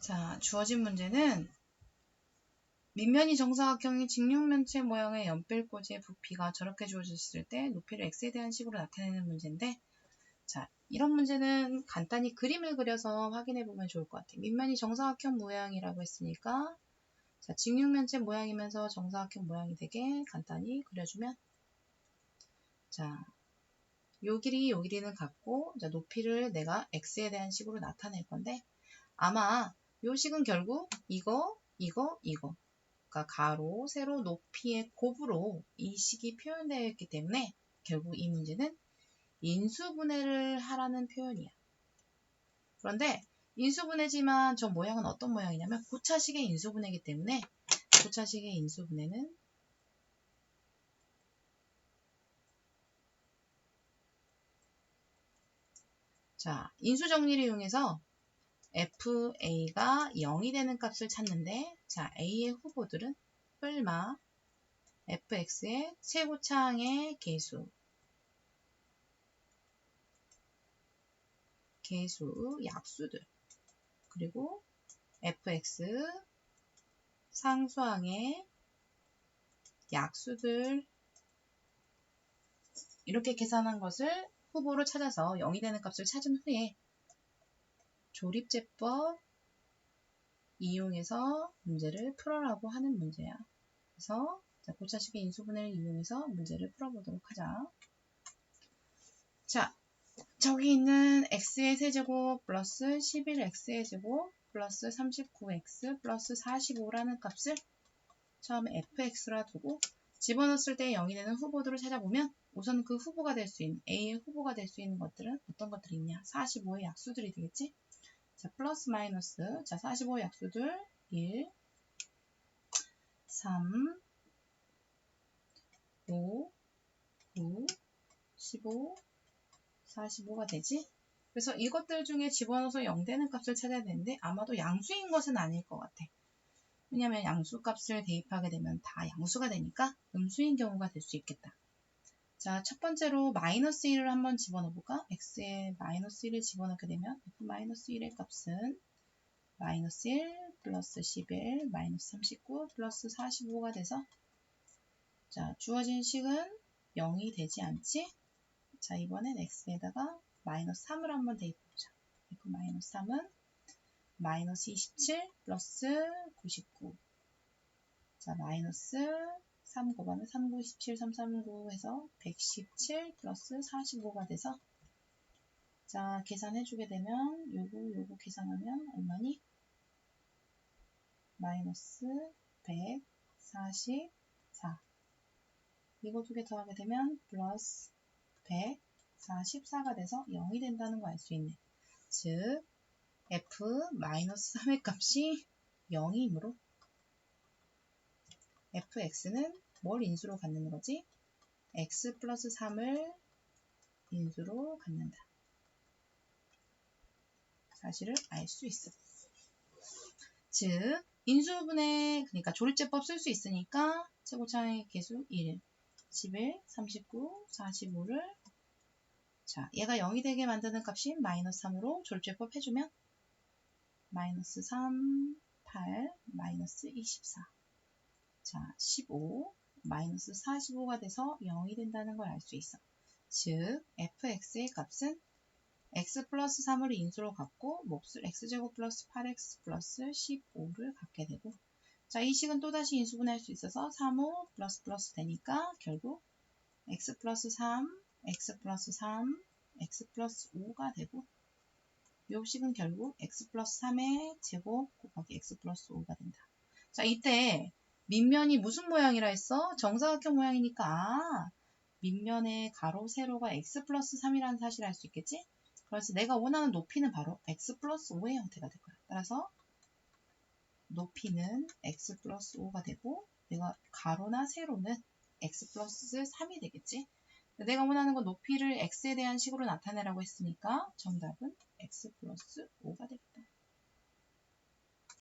자, 주어진 문제는 밑면이 정사각형의 직육면체 모양의 연필꽂이의 부피가 저렇게 주어졌을 때 높이를 x에 대한 식으로 나타내는 문제인데 자, 이런 문제는 간단히 그림을 그려서 확인해 보면 좋을 것 같아요. 밑면이 정사각형 모양이라고 했으니까 자, 직육면체 모양이면서 정사각형 모양이 되게 간단히 그려주면 자, 요 길이 요 길이는 같고 자, 높이를 내가 x에 대한 식으로 나타낼 건데 아마 요 식은 결국 이거, 이거, 이거 그러니까 가로, 세로, 높이의 곱으로 이 식이 표현되어 있기 때문에 결국 이 문제는 인수분해를 하라는 표현이야. 그런데 인수분해지만 저 모양은 어떤 모양이냐면 고차식의 인수분해이기 때문에 고차식의 인수분해는 자, 인수정리를 이용해서 FA가 0이 되는 값을 찾는데 자, A의 후보들은 뿔마 fx의 최고차항의 개수 개수 약수들 그리고 fx 상수항의 약수들. 이렇게 계산한 것을 후보로 찾아서 0이 되는 값을 찾은 후에 조립제법 이용해서 문제를 풀어라고 하는 문제야. 그래서 고차식의 인수분해를 이용해서 문제를 풀어보도록 하자. 자, 저기 있는 x의 세제곱 플러스 11x의 제곱 플러스 39x 플러스 45라는 값을 처음에 fx라 두고 집어넣었을 때 0이 되는 후보들을 찾아보면 우선 그 후보가 될 수 있는 A의 후보가 될 수 있는 것들은 어떤 것들이 있냐 45의 약수들이 되겠지 자 플러스 마이너스. 자 45 약수들. 1 3 5 9 15 45가 되지? 그래서 이것들 중에 집어넣어서 0 되는 값을 찾아야 되는데 아마도 양수인 것은 아닐 것 같아. 왜냐면 양수 값을 대입하게 되면 다 양수가 되니까 음수인 경우가 될 수 있겠다. 자, 첫 번째로 마이너스 1을 한번 집어넣어 볼까? x에 마이너스 1을 집어넣게 되면 f 마이너스 1의 값은 마이너스 1 플러스 11 마이너스 39 플러스 45가 돼서 자, 주어진 식은 0이 되지 않지? 자, 이번엔 x에다가 마이너스 3을 한번 대입해보자. f 마이너스 3은 마이너스 27 플러스 99. 자, 마이너스 3 곱하면 3, 9, 17, 3, 3, 9 해서 117 플러스 45가 돼서 자, 계산해주게 되면 요거, 요거 계산하면 얼마니? 마이너스 144. 이거 두 개 더하게 되면 플러스 144가 돼서 0이 된다는 거 알 수 있네. 즉, f-3의 값이 0이므로 fx는 뭘 인수로 갖는 거지? x 플러스 3을 인수로 갖는다. 사실을 알 수 있어. 즉, 인수분해, 그러니까 조립제법 쓸 수 있으니까 최고차의 개수 1, 11, 39, 45를 자, 얘가 0이 되게 만드는 값이 마이너스 3으로 조립제법 해주면 마이너스 3, 8, 마이너스 24. 자, 15, 마이너스 45가 돼서 0이 된다는 걸 알 수 있어. 즉, fx의 값은 x 플러스 3을 인수로 갖고 몫을 x제곱 플러스 8x 플러스 15를 갖게 되고 자, 이 식은 또다시 인수분해할 수 있어서 3, 5 플러스 플러스 되니까 결국 x 플러스 3, x 플러스 3, x 플러스 5가 되고 요식은 결국 x 플러스 3의 제곱 곱하기 x 플러스 5가 된다. 자, 이때 밑면이 무슨 모양이라 했어? 정사각형 모양이니까 아, 밑면의 가로, 세로가 x 플러스 3이라는 사실을 알 수 있겠지? 그래서 내가 원하는 높이는 바로 x 플러스 5의 형태가 될 거야. 따라서 높이는 x 플러스 5가 되고 내가 가로나 세로는 x 플러스 3이 되겠지? 내가 원하는 건 높이를 x에 대한 식으로 나타내라고 했으니까 정답은 x 플러스 5가 되겠다.